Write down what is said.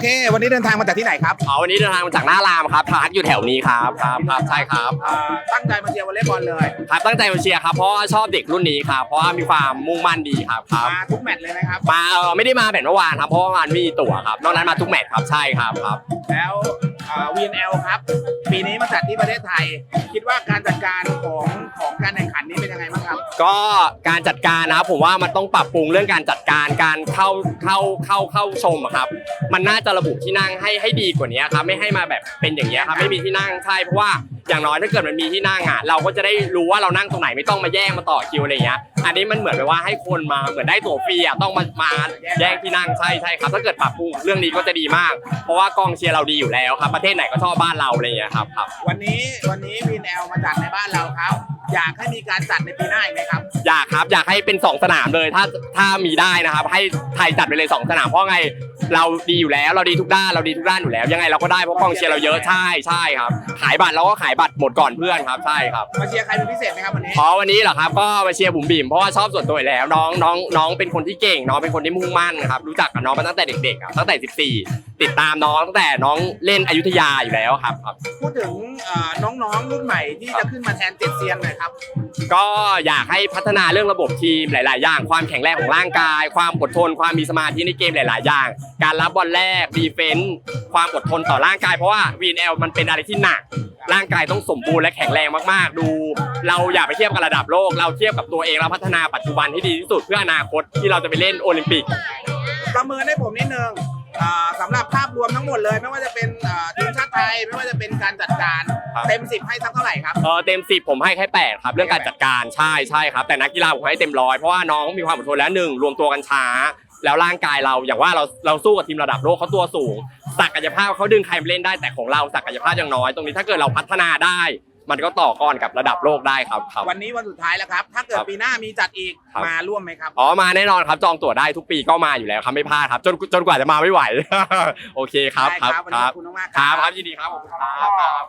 เค วันนี้เดินทางมาจากที่ไหนครับอ๋อวันนี้เดินทางมาจากหน้ารามครับพักอยู่แถวนี้ครับครับครับใช่ครับอ่าตั้งใจมาเชียร์วอลเลย์บอลเลยครับตั้งใจมาเชียร์ครับเพราะว่าชอบเด็กรุ่นนี้ครับเพราะว่ามีความมุ่งมั่นดีครับครับมาทุกแมตช์เลยนะครับมาเออไม่ได้มาแบบเมื่อวานครับเพราะว่ามันไม่มีตั๋วครับนอกนั้นมาทุกแมตช์ครับใช่ครับครับแล้ว วีนเอลครับ ปีนี้มาจัดที่ประเทศไทย คิดว่าการจัดการของของการแข่งขันนี้เป็นยังไงบ้างครับ ก็การจัดการนะครับผมว่ามันต้องปรับปรุงเรื่องการจัดการการเข้าเข้าเข้าเข้าชมอะครับ มันน่าจะระบุที่นั่งให้ให้ดีกว่านี้ครับ ไม่ให้มาแบบเป็นอย่างนี้ยครับ ไม่มีที่นั่งใช่เพราะว่า อย่างน้อยถ้าเกิดมันมีที่นั่งอะเราก็จะได้รู้ว่าเรานั่งตรงไหนไม่ต้องมาแย่งมาต่อคิวอะไรอย่างเงี้ยอันนี้มันเหมือนแบบว่าให้คนมาเหมือนได้ตั๋วฟรีอะต้องมามาแย่งที่นั่งใช่ใช่ครับถ้าเกิดปรับปรุงเรื่องนี้ก็จะดีมาก เพราะว่ากองเชียร์เราดีอยู่แล้วครับ ประเทศไหนก็ชอบบ้านเราอะไรอย่างเงี้ยครับครับ วันนี้วันนี้วีนเอลมาจัดในบ้านเราครับ อยากให้มีการจัดในปีหน้าอีกไหมครับ อยากครับอยากให้เป็น 2 สนามเลยถ้าถ้ามีได้นะครับ ให้ไทยจัดไปเลย 2 สนามเพราะไง เราดีอยู่แล้วเราดีทุกด้านเราดีทุกด้านอยู่แล้ว ยังไงเราก็ได้เพราะกองเชียร์เราเยอะใช่ใช่ครับ ขายบัตรเราก็ขายบัตรหมดก่อนเพื่อนครับใช่ครับมาเชียร์ใครเป็นพิเศษไหมครับวันนี้เพราะวันนี้เหรอครับก็มาเชียร์บุ๋มบิ๋มเพราะว่าชอบส่วนตัวอยู่แล้วน้องน้องน้องเป็นคนที่เก่งน้องเป็นคนที่มุ่งมั่นนะครับรู้จักกับน้องมาตั้งแต่เด็กๆอะตั้งแต่ 14ติดตามน้องตั้งแต่น้องเล่นอยุธยาอยู่แล้วครับครับ พูดถึงเอ่อน้องๆรุ่นใหม่ที่จะขึ้นมาแทนเจ็ดเซียนหน่อยครับ ก็อยากให้พัฒนาเรื่องระบบทีมหลาย ๆ อย่าง ความแข็งแรงของร่างกาย ความอดทน ความมีสมาธิในเกมหลาย ๆ อย่าง การรับบอลแรกดีเฟนต์ความอดทนต่อร่างกายเพราะว่า VNL มันเป็นอะไรที่หนัก ร่างกายต้องสมบูรณ์และแข็งแรงมาก ๆ ดู เราอย่าไปเทียบกับระดับโลก เราเทียบกับตัวเองแล้วพัฒนาปัจจุบันให้ดีที่สุดเพื่ออนาคตที่เราจะไปเล่นโอลิมปิก ประเมินให้ผมนิดนึงอ่าสำห รับภาพรวมทั้งหมดเลย ไม่ว่าจะเป็นอ่าทีมชาติไทยไม่ว่าจะเป็นการจัดการครับ เต็มสิบให้สักเท่าไหร่ครับ เออเต็มสิบผมให้แค่แปดครับ เรื่องการจัดการใช่ใช่ครับ แต่นักกีฬาผมให้เต็มร้อยเพราะว่าน้องมีความอดทนแล้วหนึ่งรวมตัวกันช้า แล้วร่างกายเราอย่างว่าเราเราสู้กับทีมระดับโลกเขาตัวสูง ศักยภาพเขาดึงใครมาเล่นได้แต่ของเราศักยภาพยังน้อย ตรงนี้ถ้าเกิดเราพัฒนาได้ มันก็ต่อกรกับระดับโลกได้ครับครับ วันนี้วันสุดท้ายแล้วครับ ถ้าเกิดครับปีหน้ามีจัดอีกครับ มาร่วมไหมครับ อ๋อมาแน่นอนครับจองตั๋วได้ทุกปีก็มาอยู่แล้วครับไม่พลาดครับ จนจนกว่าจะมาไม่ไหว โอเคครับได้ครับวันนี้ขอบคุณมากๆ ครับครับยินดีครับขอบคุณครับครับ